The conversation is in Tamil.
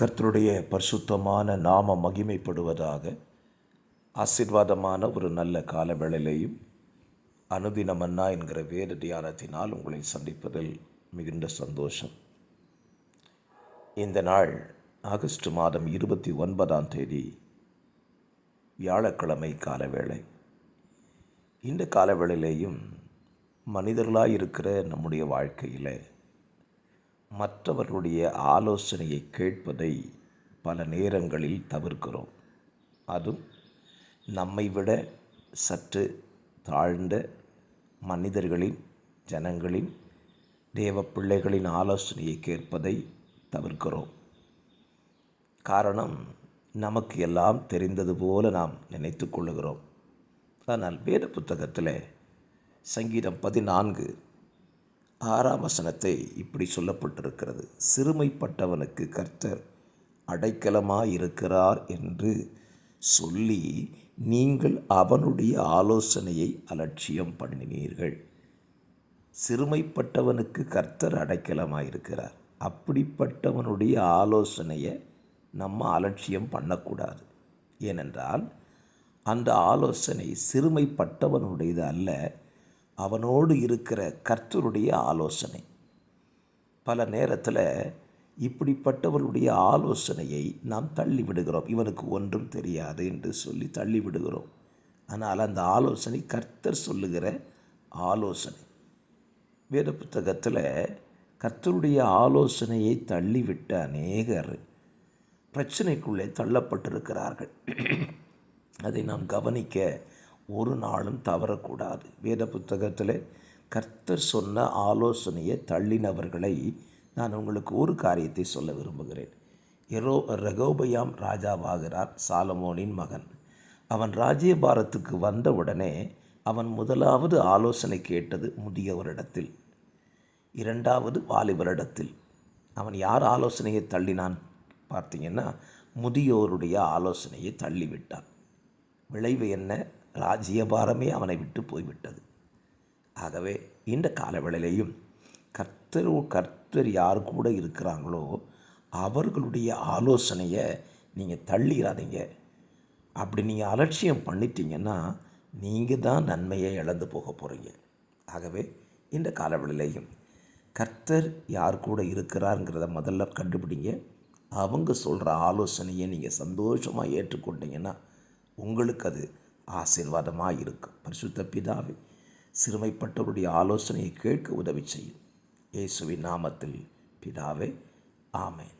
கர்த்தருடைய பரிசுத்தமான நாம மகிமைப்படுவதாக ஆசீர்வாதமான ஒரு நல்ல காலவேளையிலையும் அனுதினமன்னா என்கிற வேத தியானத்தினால் உங்களை சந்திப்பதில் மிகுந்த சந்தோஷம். இந்த நாள் ஆகஸ்ட் மாதம் இருபத்தி ஒன்பதாம் தேதி வியாழக்கிழமை காலவேளை இந்த காலவேளையிலேயும் மனிதர்களாக இருக்கிற நம்முடைய வாழ்க்கையில் மற்றவர்களுடைய ஆலோசனையை கேட்பதை பல நேரங்களில் தவிர்க்கிறோம். அதுவும் நம்மை விட சற்று தாழ்ந்த மனிதர்களின் ஜனங்களின் தேவ பிள்ளைகளின் ஆலோசனையை கேட்பதை தவிர்க்கிறோம். காரணம் நமக்கு எல்லாம் தெரிந்தது போல நாம் நினைத்து கொள்ளுகிறோம். ஆனால் வேத புத்தகத்தில் சங்கீதம் பதினான்கு ஆறாம் வசனத்தை இப்படி சொல்லப்பட்டிருக்கிறது. சிறுமைப்பட்டவனுக்கு கர்த்தர் அடைக்கலமாயிருக்கிறார் என்று சொல்லி நீங்கள் அவனுடைய ஆலோசனையை அலட்சியம் பண்ணினீர்கள். சிறுமைப்பட்டவனுக்கு கர்த்தர் அடைக்கலமாயிருக்கிறார். அப்படிப்பட்டவனுடைய ஆலோசனையை நம்ம அலட்சியம் பண்ணக்கூடாது. ஏனென்றால் அந்த ஆலோசனை சிறுமைப்பட்டவனுடையது அல்ல. அவனோடு இருக்கிற கர்த்தருடைய ஆலோசனை. பல நேரத்தில் இப்படிப்பட்டவர்களுடைய ஆலோசனையை நாம் தள்ளி விடுகிறோம் இவனுக்கு ஒன்றும் தெரியாது என்று சொல்லி தள்ளி விடுகிறோம் ஆனால் அந்த ஆலோசனை கர்த்தர் சொல்லுகிற ஆலோசனை. வேத புத்தகத்தில் கர்த்தருடைய ஆலோசனையை தள்ளிவிட்ட அநேகர் பிரச்சனைக்குள்ளே தள்ளப்பட்டிருக்கிறார்கள். அதை நாம் கவனிக்க ஒரு நாளும் தவறக்கூடாது. வேத புத்தகத்தில் கர்த்தர் சொன்ன ஆலோசனையை தள்ளினவர்களை நான் உங்களுக்கு ஒரு காரியத்தை சொல்ல விரும்புகிறேன். எரோ ரகோபயாம் ராஜாவாகிறார் சாலமோனின் மகன். அவன் ராஜ்யபாரத்துக்கு வந்தவுடனே அவன் முதலாவது ஆலோசனை கேட்டது முதியவரிடத்தில். இரண்டாவது வாலிபரிடத்தில். அவன் யார் ஆலோசனையை தள்ளினான் பார்த்தீங்கன்னா முதியோருடைய ஆலோசனையை தள்ளிவிட்டான். விளைவு என்ன? ராஜ்யபாரமே அவனை விட்டு போய்விட்டது. ஆகவே இந்த காலவேளையிலையும் கர்த்தர் கர்த்தர் யார் கூட இருக்கிறாங்களோ அவர்களுடைய ஆலோசனையை நீங்கள் தள்ளிடாதீங்க அப்படி நீங்கள் அலட்சியம் பண்ணிட்டீங்கன்னா நீங்கள் தான் நன்மையை இழந்து போக போகிறீங்க. ஆகவே இந்த காலவெளியிலையும் கர்த்தர் யார் கூட இருக்கிறாருங்கிறத முதல்ல கண்டுபிடிங்க. அவங்க சொல்கிற ஆலோசனையை நீங்கள் சந்தோஷமாக ஏற்றுக்கொண்டீங்கன்னா உங்களுக்கு அது ஆசீர்வாதமாக இருக்கும் பரிசுத்த பிதாவே சிறுமைப்பட்டவருடைய ஆலோசனையை கேட்க உதவி செய்யும். இயேசுவின் நாமத்தில் பிதாவே ஆமேன்.